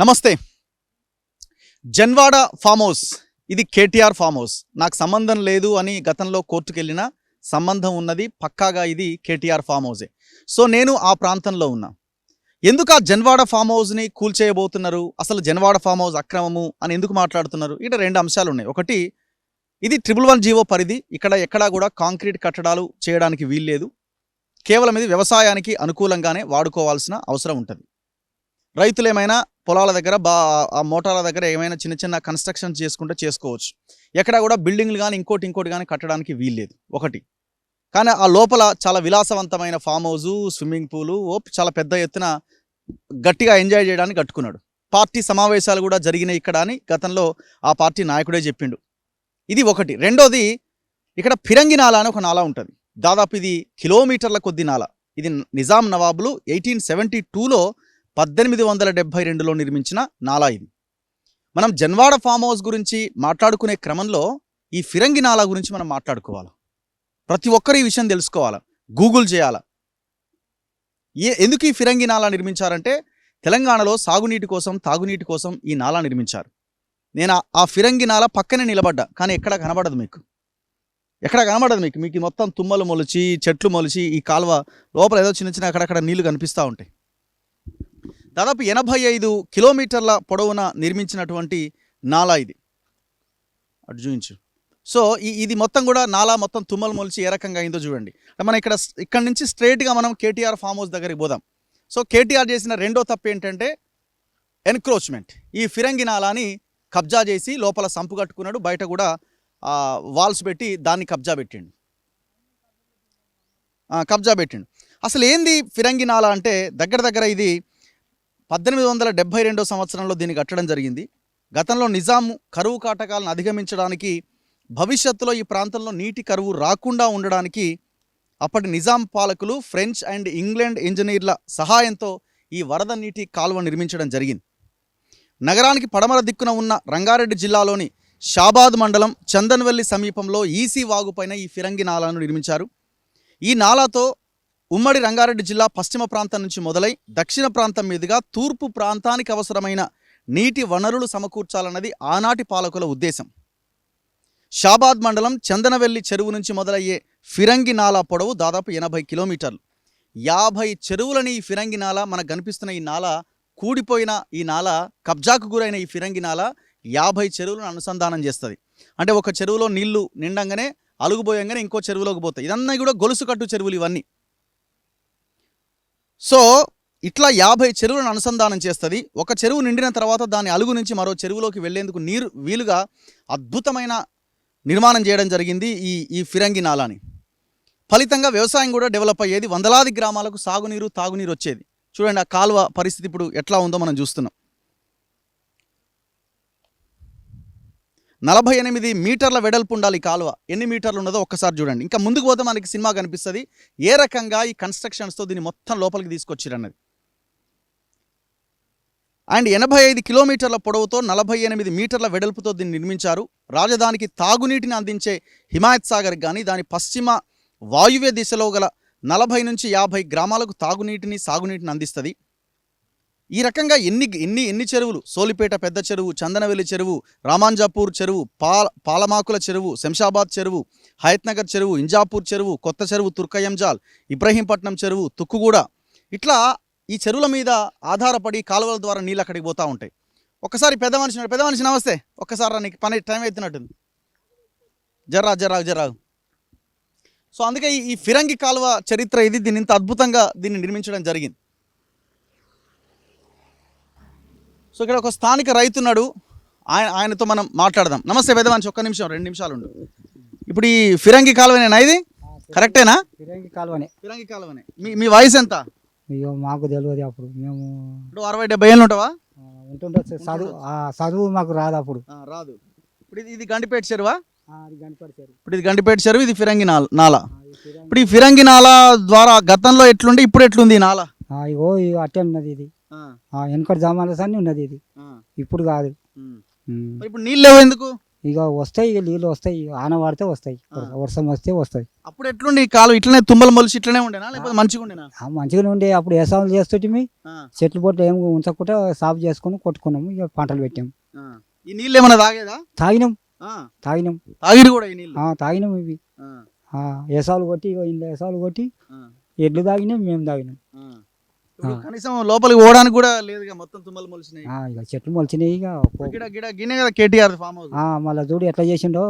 నమస్తే. Janwada farm house. ఇది KTR farm house. నాకు సంబంధం లేదు అని గతంలో కోర్టుకు వెళ్ళిన సంబంధం ఉన్నది పక్కాగా ఇది కేటీఆర్ ఫామ్ హౌసే. సో నేను ఆ ప్రాంతంలో ఉన్నా. ఎందుకు ఆ జన్వాడ ఫామ్ హౌస్ని కూల్చేయబోతున్నారు? అసలు జన్వాడ ఫామ్ హౌస్ అక్రమము అని ఎందుకు మాట్లాడుతున్నారు? ఇక్కడ రెండు అంశాలు ఉన్నాయి. ఒకటి ఇది ట్రిపుల్ వన్ జీవో పరిధి. ఇక్కడ ఎక్కడా కూడా కాంక్రీట్ కట్టడాలు చేయడానికి వీల్లేదు. కేవలం ఇది వ్యవసాయానికి అనుకూలంగానే వాడుకోవాల్సిన అవసరం ఉంటుంది. రైతులు ఏమైనా పొలాల దగ్గర బా ఆ మోటార్ల దగ్గర ఏమైనా చిన్న చిన్న కన్స్ట్రక్షన్ చేసుకుంటే చేసుకోవచ్చు. ఎక్కడ కూడా బిల్డింగ్లు కానీ ఇంకోటి ఇంకోటి కానీ కట్టడానికి వీల్లేదు ఒకటి. కానీ ఆ లోపల చాలా విలాసవంతమైన ఫామ్ హౌస్ స్విమ్మింగ్ పూలు ఓప్ చాలా పెద్ద ఎత్తున గట్టిగా ఎంజాయ్ చేయడానికి కట్టుకున్నాడు. పార్టీ సమావేశాలు కూడా జరిగినాయి ఇక్కడ అని గతంలో ఆ పార్టీ నాయకుడే చెప్పిండు. ఇది ఒకటి. రెండోది ఇక్కడ ఫిరంగి నాల అని ఒక నాల ఉంటుంది. దాదాపు ఇది కిలోమీటర్ల కొద్ది నాల. ఇది నిజాం నవాబులు ఎయిటీన్ సెవెంటీ టూలో పద్దెనిమిది వందల డెబ్భై రెండులో నిర్మించిన నాలా ఇది. మనం జన్వాడ ఫామ్ హౌస్ గురించి మాట్లాడుకునే క్రమంలో ఈ ఫిరంగి నాలా గురించి మనం మాట్లాడుకోవాలి. ప్రతి ఒక్కరు ఈ విషయం తెలుసుకోవాలి. గూగుల్ చేయాలా. ఏ ఎందుకు ఈ ఫిరంగి నాలా నిర్మించారంటే తెలంగాణలో సాగునీటి కోసం తాగునీటి కోసం ఈ నాలా నిర్మించారు. నేను ఆ- ఫిరంగి నాల పక్కనే నిలబడ్డా కానీ ఎక్కడ కనబడదు మీకు. ఎక్కడ కనబడదు మీకు? మీకు మొత్తం తుమ్మలు మొలిచి చెట్లు మొలిచి ఈ కాలువ లోపల ఏదో చిన్న చిన్న అక్కడక్కడ నీళ్ళు కనిపిస్తూ ఉంటాయి. దాదాపు ఎనభై ఐదు కిలోమీటర్ల పొడవున నిర్మించినటువంటి నాలా ఇది. అటు చూపించు సో ఈ ఇది మొత్తం కూడా నాలా మొత్తం తుమ్మలు మొలిచి ఏ రకంగా అయిందో చూడండి. మనం ఇక్కడ ఇక్కడ నుంచి స్ట్రైట్గా మనం కేటీఆర్ ఫామ్ హౌస్ దగ్గరికి పోదాం. సో కేటీఆర్ చేసిన రెండో తప్పు ఏంటంటే ఎన్క్రోచ్మెంట్. ఈ ఫిరంగి నాలాని కబ్జా చేసి లోపల సంపు కట్టుకున్నాడు. బయట కూడా వాల్స్ పెట్టి దాన్ని కబ్జా పెట్టిండు. కబ్జా పెట్టిండు. అసలు ఏంది ఫిరంగి నాలా అంటే దగ్గర దగ్గర ఇది పద్దెనిమిది వందల డెబ్బై రెండో సంవత్సరంలో దీన్ని కట్టడం జరిగింది. గతంలో నిజాం కరువు కాటకాలను అధిగమించడానికి భవిష్యత్తులో ఈ ప్రాంతంలో నీటి కరువు రాకుండా ఉండడానికి అప్పటి నిజాం పాలకులు ఫ్రెంచ్ అండ్ ఇంగ్లాండ్ ఇంజనీర్ల సహాయంతో ఈ వరద నీటి కాలువ నిర్మించడం జరిగింది. నగరానికి పడమర దిక్కున ఉన్న రంగారెడ్డి జిల్లాలోని షాబాద్ మండలం చందన్వెల్లి సమీపంలో ఈసీ వాగుపైన ఈ ఫిరంగి నాలాను నిర్మించారు. ఈ నాలాతో ఉమ్మడి రంగారెడ్డి జిల్లా పశ్చిమ ప్రాంతం నుంచి మొదలై దక్షిణ ప్రాంతం మీదుగా తూర్పు ప్రాంతానికి అవసరమైన నీటి వనరులు సమకూర్చాలన్నది ఆనాటి పాలకుల ఉద్దేశం. షాబాద్ మండలం చందనవెల్లి చెరువు నుంచి మొదలయ్యే ఫిరంగి నాలా పొడవు దాదాపు ఎనభై కిలోమీటర్లు. యాభై చెరువులని ఈ ఫిరంగి నాలా మనకు కనిపిస్తున్న ఈ నాల కూడిపోయిన ఈ నాల కబ్జాకు గురైన ఈ ఫిరంగి నాల యాభై చెరువులను అనుసంధానం చేస్తుంది. అంటే ఒక చెరువులో నీళ్ళు నిండంగానే అలుగుపోయంగానే ఇంకో చెరువులోకి పోతాయి. ఇదన్నీ కూడా గొలుసు కట్టు చెరువులు ఇవన్నీ. సో ఇట్లా యాభై చెరువులను అనుసంధానం చేస్తుంది. ఒక చెరువు నిండిన తర్వాత దాని అలుగు నుంచి మరో చెరువులోకి వెళ్ళేందుకు నీరు వీలుగా అద్భుతమైన నిర్మాణం చేయడం జరిగింది ఈ ఈ ఫిరంగి నాలాని. ఫలితంగా వ్యవసాయం కూడా డెవలప్ అయ్యేది. వందలాది గ్రామాలకు సాగునీరు తాగునీరు వచ్చేది. చూడండి ఆ కాలువ పరిస్థితి ఇప్పుడు ఎట్లా ఉందో మనం చూస్తున్నాం. నలభై ఎనిమిది మీటర్ల వెడల్పు ఉండాలి కాలువ. ఎన్ని మీటర్లు ఉన్నదో ఒక్కసారి చూడండి. ఇంకా ముందుకు పోతే మనకి సినిమా కనిపిస్తుంది. ఏ రకంగా ఈ కన్స్ట్రక్షన్స్తో దీన్ని మొత్తం లోపలికి తీసుకొచ్చిరన్నది. అండ్ ఎనభై ఐదు కిలోమీటర్ల పొడవుతో నలభై ఎనిమిది మీటర్ల వెడల్పుతో దీన్ని నిర్మించారు. రాజధానికి తాగునీటిని అందించే హిమాయత్ సాగర్ కానీ దాని పశ్చిమ వాయువ్య దిశలో గల నలభై నుంచి యాభై గ్రామాలకు తాగునీటిని సాగునీటిని అందిస్తుంది. ఈ రకంగా ఎన్ని ఎన్ని ఎన్ని చెరువులు? సోలిపేట పెద్ద చెరువు చందనవెల్లి చెరువు రామాంజాపూర్ చెరువు పాల పాలమాకుల చెరువు శంషాబాద్ చెరువు హయత్నగర్ చెరువు ఇంజాపూర్ చెరువు కొత్త చెరువు తుర్కయంజాల్ ఇబ్రహీంపట్నం చెరువు తుక్కుగూడ. ఇట్లా ఈ చెరువుల మీద ఆధారపడి కాలువల ద్వారా నీళ్ళు అక్కడికి పోతూ ఉంటాయి. ఒక్కసారి పెద్ద మనిషి పెద్ద మనిషి నమస్తే. ఒక్కసారి నీకు పని టైం అవుతున్నట్టుంది జర్రా జర్రా జర్రా. సో అందుకే ఈ ఫిరంగి కాలువ చరిత్ర ఇది. దీన్ని ఇంత అద్భుతంగా దీన్ని నిర్మించడం జరిగింది. సో ఇక్కడ ఒక స్థానిక రైతున్నాడు ఆయన ఆయనతో మనం మాట్లాడదాం. నమస్తే పెద్ద మనిషి ఒక్క నిమిషం రెండు నిమిషాలు ఉండు. ఇప్పుడు ఈ ఫిరంగి కాలువనేనా ఇది? కరెక్టేనా? ఫిరంగి కాలువనే. ఫిరంగి కాలువనే. మీ మీ వయసు ఎంత? అయ్యో మాకు తెలియదు అప్పుడు. మేము ఇప్పుడు అరవై డెబ్బై ఏళ్ళు ఉంటావా? ఉంటుండొచ్చు. చదువు ఆ, చదువు మాకు రాదు అప్పుడు. రాదు. ఇప్పుడు ఇది గండిపేట చెరువా? ఇప్పుడు ఇది గండిపేట చెరువు ఇది ఫిరంగి నాల నాల. ఇప్పుడు ఈ ఫిరంగి నాల ద్వారా గతంలో ఎట్లుండి ఇప్పుడు ఎట్లుంది ఈ నాల? ఇగో ఇగో అట్టే ఉన్నది ఇది. వెనకటి జమానాస్ అన్ని ఉన్నది ఇది. ఇప్పుడు కాదు. ఇప్పుడు నీళ్ళు లేవు ఎందుకు? ఇక వస్తాయి ఇక నీళ్ళు వస్తాయి ఆన పడితే వస్తాయి. వర్షం వస్తే వస్తాయి. అప్పుడు ఎట్లుండి ఈ కాలం? ఇట్లనే తుమ్మలు మొలిసి ఇట్లనే ఉండేనా? లేకపోతే మంచిగా ఉండేనా? మంచిగానే ఉండే. అప్పుడు వ్యవసాయం చేస్తుంటే చెట్లు పొట్లు ఏం ఉంచకుండా సాగు చేసుకొని కొట్టుకున్నాము. ఇక పంటలు పెట్టాము. ఈ నీళ్ళు ఏమైనా తాగేదా? తాగినాం. తాగినాం. తాగిరు కూడా ఈ నీళ్ళు? తాగినాం ఇవి. వ్యవసాయాలు కొట్టి ఇక ఇంట్లో వ్యవసాయాలు కొట్టి ఎడ్లు తాగినాం మేము తాగినాం. కనీసం లోపలికి పోవడానికి కూడా లేదుగా మొత్తం తుమ్మలు మొలిసినాయి ఆ, ఇక చెట్లు మొలిచినాయి ఇక. గిడ గిడ గినే కదా కేటీఆర్ ఫామ్ హౌస్. మళ్ళా చూడు ఎట్లా చేసిండో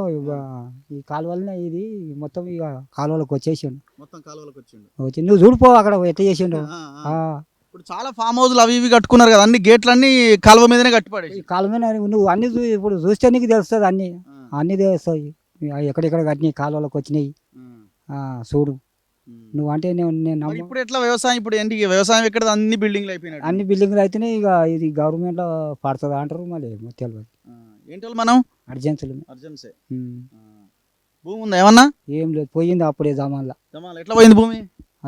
ఈ కాలువలనే ఇది మొత్తం ఇక కాలువలకు వచ్చేసిండు. మొత్తం కాలువలకు వచ్చిండు. వచ్చి నువ్వు చూడిపో అక్కడ ఎట్లా చేసిండో. ఇప్పుడు చాలా ఫామ్ హౌస్లు అవి ఇవి కట్టుకున్నారు కదా అన్ని గేట్లన్నీ కాలువ మీదనే కట్టిపడేసి ఈ కాలువనే నువ్వు అన్ని ఇప్పుడు చూస్తే నీకు తెలుస్తుంది అన్ని. అన్ని తెలుస్తాయి. ఎక్కడెక్కడ కట్టినాయి కాలువలకు వచ్చినాయి. ఆ, చూడు. నువ్వు అంటే నేను నేను ఇప్పుడు ఎట్లా వ్యవసాయం? ఇప్పుడు ఏంటి వ్యవసాయం ఎక్కడ అన్ని బిల్డింగ్లు అయిపోయినాయి అన్ని బిల్డింగ్లు అయితేనే ఇక ఇది గవర్నమెంట్లో పడుతుంది అంటారు మళ్ళీ తెలియదు ఏంటి వాళ్ళు మనం? అర్జెన్సీలు అర్జెన్సీ. భూమి ఉందా ఏమన్నా? ఏం లేదు పోయింది అప్పుడే జమాన్లో. ఎట్లా పోయింది భూమి?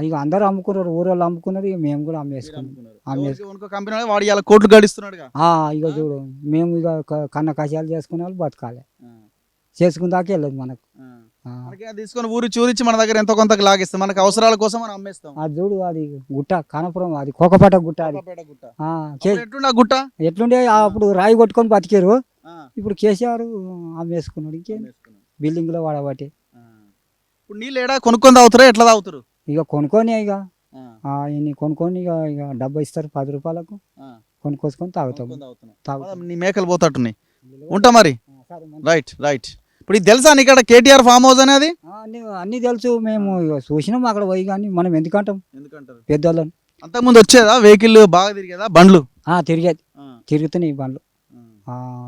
ఇక అందరూ అమ్ముకున్నారు ఊరోళ్ళు అమ్ముకున్నారు ఇక మేము కూడా అమ్మేసుకున్నాం. కంపెనీ వాడు ఇలా కోట్లు గడిస్తున్నాడుగా. ఆ, ఇక చూడు మేము ఇక కన్న కషాయాలు చేసుకునే వాళ్ళు బతకాలి. చేసుకున్న దాకా వెళ్ళదు మనకు. మనకి అది తీసుకొని ఊరి చూరించి మన దగ్గర ఎంతో కొంత లాగిస్తాం మనకి అవసరాల కోసం మనం అమ్మేస్తాం. అది చూడు అది గుట్ట కానపురం అది కోకపేట గుట్ట అది. గుట్ట. ఎట్లుండే గుట్ట? ఎట్లుండే అప్పుడు రాయి కొట్టుకొని బతికారు. ఇప్పుడు కేసీఆర్ అమ్మేసుకున్నాడు. ఇంకేం. బిల్డింగ్లో వాడబట్టి. ఇప్పుడు నీళ్ళు ఏడా కొనుక్కొని తాగుతారా? ఎట్లా తాగుతారు? ఇక కొనుక్కొని ఇక. ఇన్ని కొనుక్కొని ఇక ఇక డబ్బా ఇస్తారు పది రూపాయలకు. ఆ, కొనుక్కొచ్చుకొని తాగుతాం. తాగుతాం. నీ మేకలు పోతట్టున్నాయి. ఉంటా మరి. Right right. ఇప్పుడు ఇది తెలుసా నీకు ఇక్కడ కేటీఆర్ ఫామ్ హౌస్ అనేది? ఆ, అన్ని అన్ని తెలుసు. మేము చూసినాం అక్కడ పోయి కానీ మనం ఎందుకంటాం? ఎందుకంటారు? పెద్దోళ్ళని. అంతకుముందు వచ్చేదా? వెహికల్ బాగా తిరిగేదా? బండ్లు? ఆ, తిరిగేది. తిరుగుతున్నాయి బండ్లు.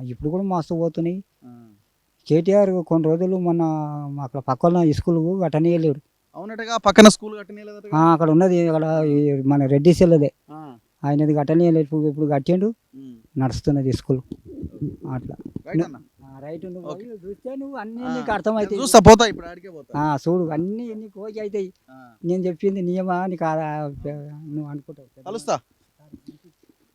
ఇప్పుడు కూడా మస్తు పోతున్నాయి. కేటీఆర్ కొన్ని రోజులు మన అక్కడ పక్కన స్కూల్ అటనే వెళ్ళాడు అవునట్టుగా పక్కన స్కూల్ కట్టినలేదట ఆ, అక్కడ ఉన్నది. అక్కడ మన రెడ్డి సెల్లదే. ఆయనది వెళ్ళాడు ఇప్పుడు ఇప్పుడు కట్టిండు నడుస్తున్నది స్కూల్. అట్లా. రైట్ నువ్వు చూస్తే నువ్వు అన్ని నీకు అర్థమవుతాయి. చూస్తా పోతా ఇప్పుడు పోతా. చూడు అన్ని నీకు ఓకే అవుతాయి. నేను చెప్పింది నియమా నీకు నువ్వు అనుకుంటావు. కలుస్తా.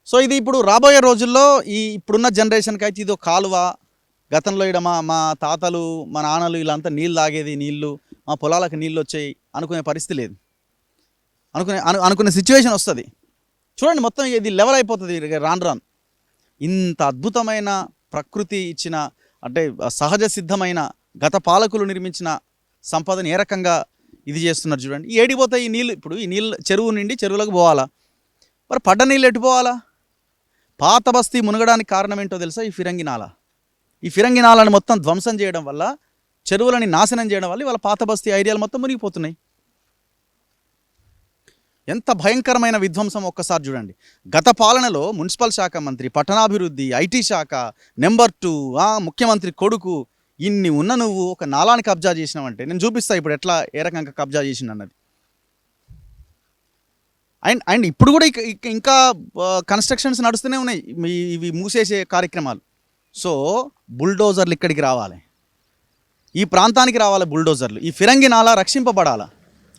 సో ఇది ఇప్పుడు రాబోయే రోజుల్లో ఈ ఇప్పుడున్న జనరేషన్కి అయితే ఇది కాలువ. గతంలో ఇక్కడ మా మా తాతలు మా నాన్నలు వీళ్ళంతా నీళ్ళు తాగేది నీళ్ళు మా పొలాలకు నీళ్ళు వచ్చాయి అనుకునే పరిస్థితి లేదు. అనుకునే అను అనుకునే సిచ్యువేషన్ వస్తుంది. చూడండి మొత్తం ఇది లెవెల్ అయిపోతుంది. రాను రాను. ఇంత అద్భుతమైన ప్రకృతి ఇచ్చిన అంటే సహజ సిద్ధమైన గత పాలకులు నిర్మించిన సంపదని ఏ రకంగా ఇది చేస్తున్నారు చూడండి. ఈ ఏడిపోతాయి ఈ నీళ్ళు. ఇప్పుడు ఈ నీళ్ళు చెరువు నుండి చెరువులకు పోవాలా? మరి పడ్డ నీళ్ళు ఎటు పోవాలా? పాత బస్తీ మునగడానికి కారణం ఏంటో తెలుసా? ఈ ఫిరంగి నాల ఈ ఫిరంగి నాలని మొత్తం ధ్వంసం చేయడం వల్ల చెరువులని నాశనం చేయడం వల్ల వాళ్ళ పాత బస్తీ ఐడియాలు మొత్తం మునిగిపోతున్నాయి. ఎంత భయంకరమైన విధ్వంసం ఒక్కసారి చూడండి. గత పాలనలో మున్సిపల్ శాఖ మంత్రి పట్టణాభివృద్ధి ఐటీ శాఖ నెంబర్ టూ ముఖ్యమంత్రి కొడుకు ఇన్ని ఉన్న నువ్వు ఒక నాలాన్ని కబ్జా చేసినావంటే నేను చూపిస్తా ఇప్పుడు ఎట్లా ఏ రకంగా కబ్జా చేసిన అన్నది అండ్ అండ్ ఇప్పుడు కూడా ఇక- ఇంకా కన్స్ట్రక్షన్స్ నడుస్తూనే ఉన్నాయి. ఇవి మూసేసే కార్యక్రమాలు. సో బుల్డోజర్లు ఇక్కడికి రావాలి. ఈ ప్రాంతానికి రావాలి బుల్డోజర్లు. ఈ ఫిరంగి నాలా రక్షింపబడాలా?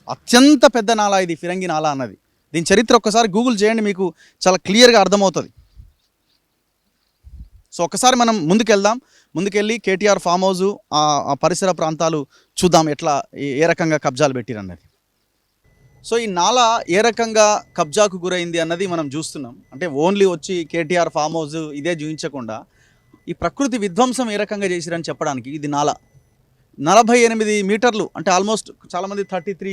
అత్యంత పెద్ద నాలా ఇది ఫిరంగి నాలా అన్నది. దీని చరిత్ర ఒక్కసారి గూగుల్ చేయండి మీకు చాలా క్లియర్గా అర్థమవుతుంది. సో ఒక్కసారి మనం ముందుకెళ్దాం. ముందుకెళ్ళి కేటీఆర్ ఫామ్ హౌస్ ఆ పరిసర ప్రాంతాలు చూద్దాం ఎట్లా ఏ- రకంగా కబ్జాలు పెట్టిరన్నది సో ఈ నాల ఏ రకంగా కబ్జాకు గురైంది అన్నది మనం చూస్తున్నాం. అంటే ఓన్లీ వచ్చి కేటీఆర్ ఫామ్ హౌస్ ఇదే చూపించకుండా ఈ ప్రకృతి విధ్వంసం ఏ రకంగా చేసిరని చెప్పడానికి ఇది నాలా. నలభై ఎనిమిది మీటర్లు అంటే ఆల్మోస్ట్ చాలామంది థర్టీ త్రీ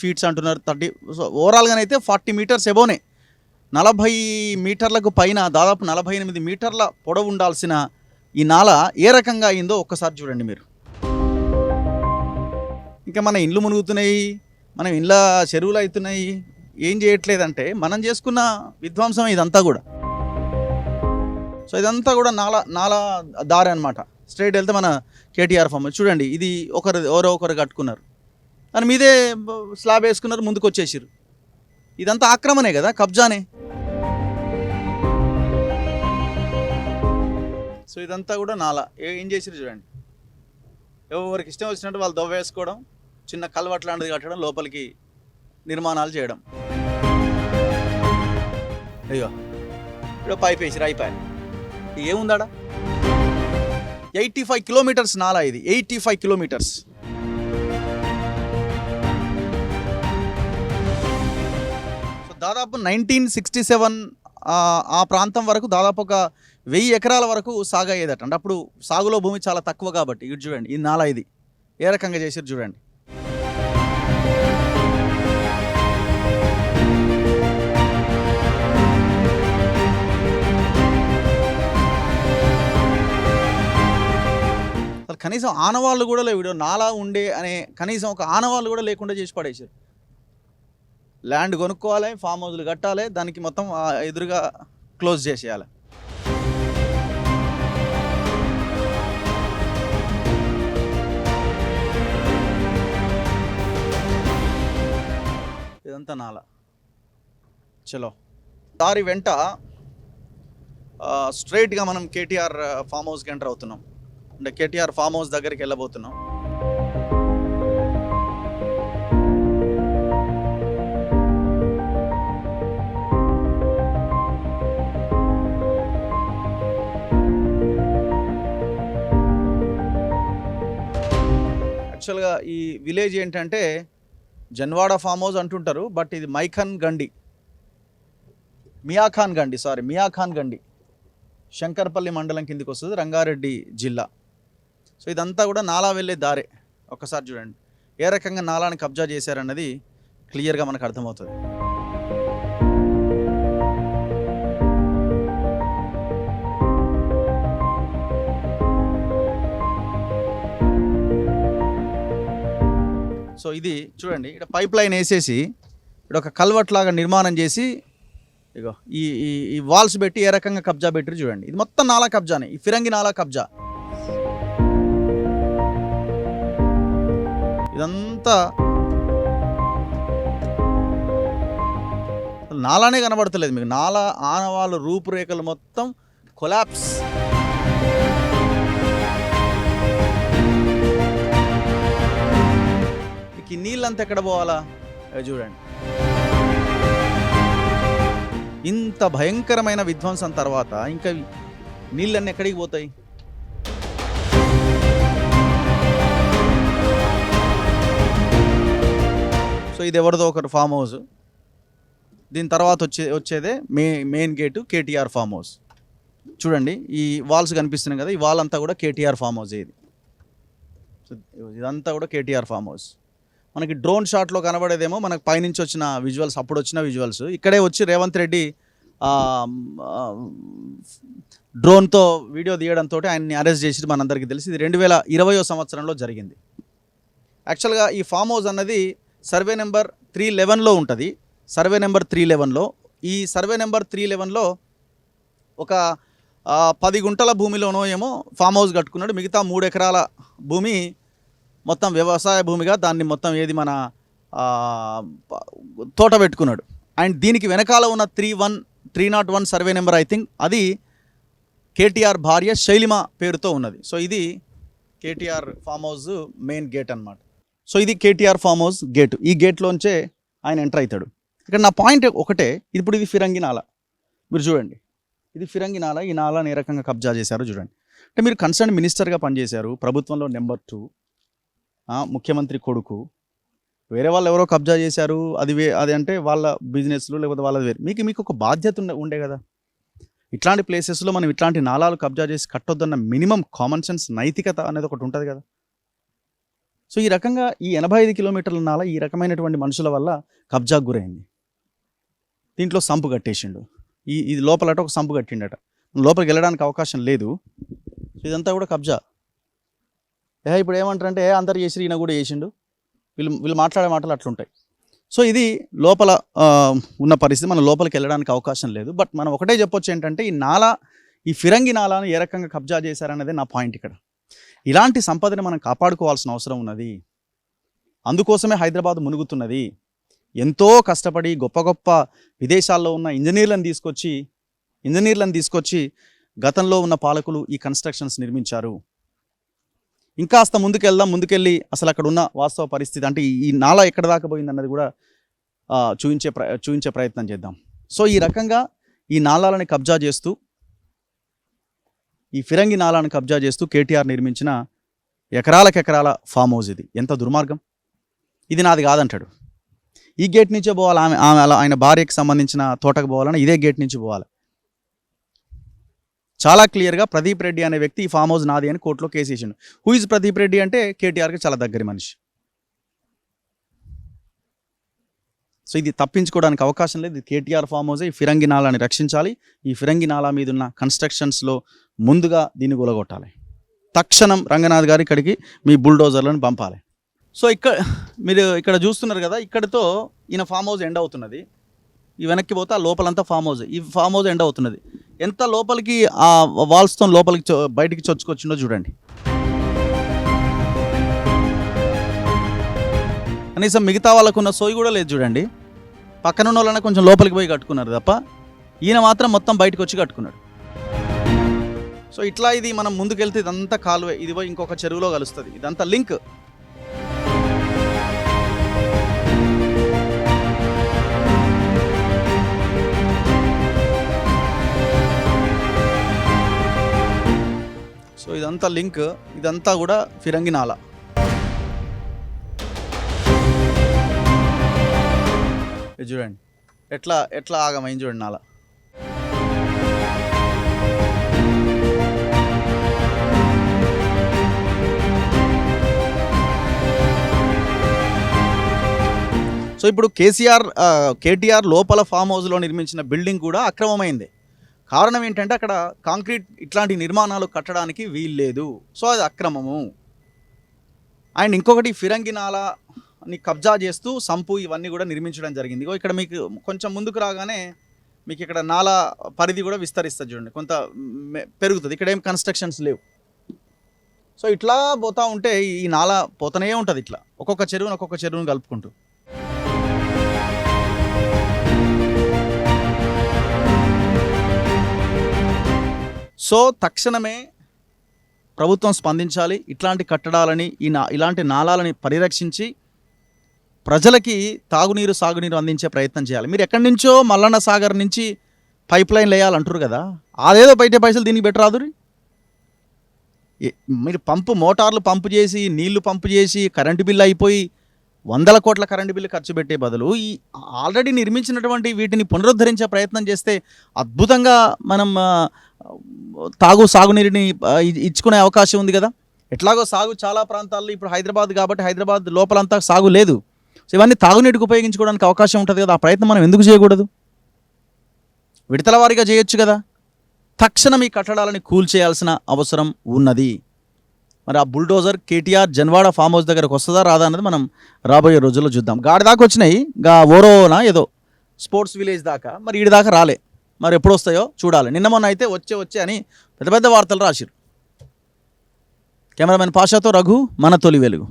ఫీట్స్ అంటున్నారు. థర్టీ సో ఓవరాల్గానైతే ఫార్టీ మీటర్స్ ఎబోనే నలభై మీటర్లకు పైన దాదాపు నలభై ఎనిమిది మీటర్ల పొడవు ఉండాల్సిన ఈ నాల ఏ రకంగా అయిందో ఒక్కసారి చూడండి మీరు. ఇంకా మన ఇండ్లు మునుగుతున్నాయి మనం ఇండ్ల చెరువులు అవుతున్నాయి ఏం చేయట్లేదంటే మనం చేసుకున్న విధ్వంసం ఇదంతా కూడా. సో ఇదంతా కూడా నాల నాల దారి అనమాట స్ట్రైట్ వెళ్తే మన కేటీఆర్ ఫామ్. చూడండి ఇది ఒకరు ఎవరో ఒకరు కట్టుకున్నారు. దాని మీదే స్లాబ్ వేసుకున్నారు ముందుకు వచ్చేసారు ఇదంతా ఆక్రమణే కదా కబ్జానే. సో ఇదంతా కూడా నాలా. ఏం చేసిరు చూడండి. ఎవరికి ఇష్టం వచ్చినట్టు వాళ్ళు దవ్వ వేసుకోవడం చిన్న కల్వట్ లాంటిది కట్టడం లోపలికి నిర్మాణాలు చేయడం. అయ్యో ఇప్పుడు పైప్ వేసిరు అయిపోయి ఏముందాడా? ఎయిటీ ఫైవ్ కిలోమీటర్స్ నాలా ఇది. Eighty five kilometres. దాదాపు నైన్టీన్ సిక్స్టీ సెవెన్ ఆ ప్రాంతం వరకు దాదాపు ఒక వెయ్యి ఎకరాల వరకు సాగు అయ్యేదట. అంటే అప్పుడు సాగులో భూమి చాలా తక్కువ కాబట్టి. ఇటు చూడండి ఇది నాలా ఇది. ఏ రకంగా చేసారు చూడండి. కనీసం ఆనవాళ్ళు కూడా లేవు. నాలా ఉండే అనే కనీసం ఒక ఆనవాళ్ళు కూడా లేకుండా చేసి పడేసారు ల్యాండ్ కొనుక్కోవాలి ఫామ్ హౌస్లు కట్టాలి దానికి మొత్తం ఎదురుగా క్లోజ్ చేసేయాలి. ఇదంతా నాల. చలో. దారి వెంట స్ట్రైట్గా మనం కేటీఆర్ ఫామ్ హౌస్కి ఎంటర్ అవుతున్నాం. అంటే కేటీఆర్ ఫామ్ హౌస్ దగ్గరికి వెళ్ళబోతున్నాం. యాక్చువల్గా ఈ విలేజ్ ఏంటంటే జన్వాడ ఫామ్ హౌస్ అంటుంటారు బట్ ఇది మైఖాన్ గండి. మియాఖాన్ గండి సారీ మియాఖాన్ గండి. శంకర్పల్లి మండలం కిందకి వస్తుంది రంగారెడ్డి జిల్లా. సో ఇదంతా కూడా నాలా వెళ్ళే దారే. ఒక్కసారి చూడండి. ఏ రకంగా నాలాని కబ్జా చేశారన్నది క్లియర్గా మనకు అర్థమవుతుంది. సో ఇది చూడండి ఇక్కడ పైప్ లైన్ వేసేసి ఇక్కడ ఒక కల్వర్ట్ లాగా నిర్మాణం చేసి ఇగో ఈ ఈ ఈ వాల్స్ పెట్టి ఏ రకంగా కబ్జా పెట్టారు చూడండి. ఇది మొత్తం నాలా కబ్జానే. ఈ ఫిరంగి నాలా కబ్జా. ఇదంతా నాలానే కనబడతలేదు మీకు. నాలా ఆనవాళ్ళ రూపురేఖలు మొత్తం కొలాప్స్. మీకు ఈ నీళ్ళంతా ఎక్కడ పోవాలా? చూడండి. ఇంత భయంకరమైన విధ్వంసం తర్వాత ఇంకా నీళ్ళన్నీ ఎక్కడికి పోతాయి? సో ఇది ఎవరిదో ఒకరు ఫామ్ హౌస్. దీని తర్వాత వచ్చే వచ్చేదే మే main gate KTR farm house. చూడండి ఈ వాల్స్ కనిపిస్తున్నాయి కదా ఈ వాల్ అంతా కూడా కేటీఆర్ ఫామ్ హౌస్ ఇది. ఇదంతా కూడా కేటీఆర్ ఫామ్ హౌస్. మనకి డ్రోన్ షాట్లో కనబడేదేమో మనకు పైనుంచి వచ్చిన విజువల్స్ అప్పుడు వచ్చిన విజువల్స్. ఇక్కడే వచ్చి రేవంత్ రెడ్డి డ్రోన్తో వీడియో తీయడంతో ఆయన్ని అరెస్ట్ చేసి మనందరికీ తెలిసి. ఇది రెండు వేల ఇరవయో సంవత్సరంలో జరిగింది. యాక్చువల్గా ఈ ఫామ్ హౌస్ అన్నది సర్వే నెంబర్ త్రీ లెవెన్లో ఉంటుంది. సర్వే నెంబర్ త్రీ లెవెన్లో. ఈ సర్వే నెంబర్ త్రీ లెవెన్లో ఒక పది గుంటల భూమిలోనో ఏమో ఫామ్ హౌస్ కట్టుకున్నాడు. మిగతా మూడు ఎకరాల భూమి మొత్తం వ్యవసాయ భూమిగా దాన్ని మొత్తం ఏది మన తోట పెట్టుకున్నాడు. అండ్ దీనికి వెనకాల ఉన్న three one three not one survey number I think అది కేటీఆర్ భార్య శైలిమ పేరుతో ఉన్నది. సో ఇది KTR farm house main gate అన్నమాట. సో ఇది కేటీఆర్ ఫామ్ హౌస్ గేట్. ఈ గేట్లోంచే ఆయన ఎంటర్ అవుతాడు. ఇక్కడ నా పాయింట్ ఒకటే ఇప్పుడు ఇది ఫిరంగి నాల. మీరు చూడండి. ఇది ఫిరంగి నాల ఈ నాలని ఏ రకంగా కబ్జా చేశారో చూడండి. అంటే మీరు కన్సర్న్ మినిస్టర్గా పనిచేశారు ప్రభుత్వంలో నెంబర్ టూ ముఖ్యమంత్రి కొడుకు. వేరే వాళ్ళు ఎవరో కబ్జా చేశారు అది వే అది అంటే వాళ్ళ బిజినెస్లు లేకపోతే వాళ్ళది వేరు. మీకు మీకు ఒక బాధ్యత ఉండే ఉండే కదా. ఇట్లాంటి ప్లేసెస్లో మనం ఇట్లాంటి నాలాలు కబ్జా చేసి కట్టొద్దన్న మినిమం కామన్ సెన్స్ నైతికత అనేది ఒకటి ఉంటుంది కదా. సో ఈ రకంగా ఈ ఎనభై ఐదు కిలోమీటర్ల నాల ఈ రకమైనటువంటి మనుషుల వల్ల కబ్జాకు గురైంది. దీంట్లో సంపు కట్టేసిండు. ఈ ఇది లోపలట ఒక సంపు కట్టిండట. లోపలికి వెళ్ళడానికి అవకాశం లేదు. సో ఇదంతా కూడా కబ్జా. ఏ ఇప్పుడు ఏమంటారంటే ఏ అందరు చేసి ఈయన కూడా చేసిండు. వీళ్ళు వీళ్ళు మాట్లాడే మాటలు అట్లుంటాయి. సో ఇది లోపల ఉన్న పరిస్థితి. మనం లోపలికి వెళ్ళడానికి అవకాశం లేదు. బట్ మనం ఒకటే చెప్పొచ్చు ఏంటంటే ఈ నాల ఈ ఫిరంగి నాలాను ఏ రకంగా కబ్జా చేశారనేది నా పాయింట్ ఇక్కడ. ఇలాంటి సంపదని మనం కాపాడుకోవాల్సిన అవసరం ఉన్నది. అందుకోసమే హైదరాబాద్ మునుగుతున్నది. ఎంతో కష్టపడి గొప్ప గొప్ప విదేశాల్లో ఉన్న ఇంజనీర్లను తీసుకొచ్చి ఇంజనీర్లను తీసుకొచ్చి గతంలో ఉన్న పాలకులు ఈ కన్స్ట్రక్షన్స్ నిర్మించారు. ఇంకాస్త ముందుకెళ్దాం ముందుకెళ్ళి అసలు అక్కడ ఉన్న వాస్తవ పరిస్థితి అంటే ఈ- నాలా ఎక్కడ దాకా పోయిందన్నది కూడా చూపించే ప్ర చూపించే ప్రయత్నం చేద్దాం. సో ఈ రకంగా ఈ నాళాలని కబ్జా చేస్తూ ఈ ఫిరంగి నాలాను కబ్జా చేస్తూ కేటీఆర్ నిర్మించిన ఎకరాలకు ఎకరాల ఫామ్ హౌస్ ఇది. ఎంత దుర్మార్గం? ఇది నాది కాదంటాడు. ఈ గేట్ నుంచే పోవాలి ఆమె ఆమె అలా ఆయన భార్యకి సంబంధించిన తోటకు పోవాలని ఇదే గేట్ నుంచి పోవాలి. చాలా క్లియర్గా ప్రదీప్ రెడ్డి అనే వ్యక్తి ఈ ఫామ్ హౌస్ నాది అని కోర్టులో కేసు వేసిండు. హూ ఇస్ ప్రదీప్ రెడ్డి అంటే కేటీఆర్కి చాలా దగ్గర మనిషి. సో ఇది తప్పించుకోవడానికి అవకాశం లేదు. KTR farm house. ఈ ఫిరంగి నాలాని రక్షించాలి. ఈ ఫిరంగి నాలా మీద ఉన్న కన్స్ట్రక్షన్స్లో ముందుగా దీన్ని కూలగొట్టాలి. తక్షణం రంగనాథ్ గారు ఇక్కడికి మీ బుల్డోజర్లను పంపాలి. సో ఇక్కడ మీరు ఇక్కడ చూస్తున్నారు కదా ఇక్కడితో ఈయన ఫామ్ హౌస్ ఎండ్ అవుతున్నది. ఈ వెనక్కి పోతే ఆ లోపలంతా ఫామ్ హౌస్ ఈ ఫామ్ హౌస్ ఎండ్ అవుతున్నది. ఎంత లోపలికి ఆ వాల్స్తో లోపలికి బయటికి చొచ్చుకొచ్చిండో చూడండి. కనీసం మిగతా వాళ్ళకున్న సోయి కూడా లేదు చూడండి. పక్కన ఉన్న కొంచెం లోపలికి పోయి కట్టుకున్నారు తప్ప ఈయన మాత్రం మొత్తం బయటకు వచ్చి కట్టుకున్నాడు. సో ఇట్లా ఇది మనం ముందుకెళ్తే ఇదంతా కాలువే. ఇది పోయి ఇంకొక చెరువులో కలుస్తుంది. ఇదంతా లింక్. సో ఇదంతా లింక్. ఇదంతా కూడా ఫిరంగి నాల. చూడండి. ఎట్లా ఎట్లా ఆగమైంది చూడండి నాల. సో ఇప్పుడు కేసీఆర్ కేటీఆర్ లోపల ఫామ్ హౌస్లో నిర్మించిన బిల్డింగ్ కూడా అక్రమమైంది. కారణం ఏంటంటే అక్కడ కాంక్రీట్ ఇట్లాంటి నిర్మాణాలు కట్టడానికి వీల్లేదు సో అది అక్రమము. అండ్ ఇంకొకటి ఫిరంగి నాలాని కబ్జా చేస్తూ సంపు ఇవన్నీ కూడా నిర్మించడం జరిగింది. ఇక్కడ మీకు కొంచెం ముందుకు రాగానే మీకు ఇక్కడ నాలా పరిధి కూడా విస్తరిస్తుంది చూడండి. కొంత మె- పెరుగుతుంది. ఇక్కడ ఏం కన్స్ట్రక్షన్స్ లేవు. సో ఇట్లా పోతా ఉంటే ఈ నాలా పోతూనే ఉంటుంది ఇట్లా. ఒక్కొక్క చెరువును ఒక్కొక్క చెరువును కలుపుకుంటూ. సో తక్షణమే ప్రభుత్వం స్పందించాలి. ఇట్లాంటి కట్టడాలని ఈ నా ఇలాంటి నాలాలని పరిరక్షించి ప్రజలకి తాగునీరు సాగునీరు అందించే ప్రయత్నం చేయాలి. మీరు ఎక్కడి నుంచో మల్లన్న సాగర్ నుంచి పైప్ లైన్ వేయాలంటారు కదా. అదేదో బయట పైసలు దీనికి పెట్టరాదు మీరు పంపు మోటార్లు పంపు చేసి నీళ్ళు పంపు చేసి కరెంటు బిల్లు అయిపోయి వందల కోట్ల కరెంటు బిల్లు ఖర్చు పెట్టే బదులు ఈ ఆల్రెడీ నిర్మించినటువంటి వీటిని పునరుద్ధరించే ప్రయత్నం చేస్తే అద్భుతంగా మనం తాగు సాగునీరుని ఇచ్చుకునే అవకాశం ఉంది కదా? ఎట్లాగో సాగు చాలా ప్రాంతాల్లో ఇప్పుడు హైదరాబాద్ కాబట్టి హైదరాబాద్ లోపలంతా సాగు లేదు. సో ఇవన్నీ తాగునీటికి ఉపయోగించుకోవడానికి అవకాశం ఉంటుంది కదా? ఆ ప్రయత్నం మనం ఎందుకు చేయకూడదు? విడతల వారీగా చేయొచ్చు కదా? తక్షణం ఈ కట్టడాలని కూల్చేయాల్సిన అవసరం ఉన్నది. మరి ఆ bulldozer KTR Janwada farm house దగ్గరకు వస్తుందా రాదా అన్నది మనం రాబోయే రోజుల్లో చూద్దాం. గాడి దాకా వచ్చినాయి. గా ఓరోనా ఏదో స్పోర్ట్స్ విలేజ్ దాకా. మరి ఈడి దాకా రాలే. మరి ఎప్పుడు వస్తాయో చూడాలి. నిన్న మొన్న అయితే వచ్చే వచ్చే అని పెద్ద పెద్ద వార్తలు రాసిరు కెమెరామెన్ పాషాతో రఘు మన తొలి వెలుగు.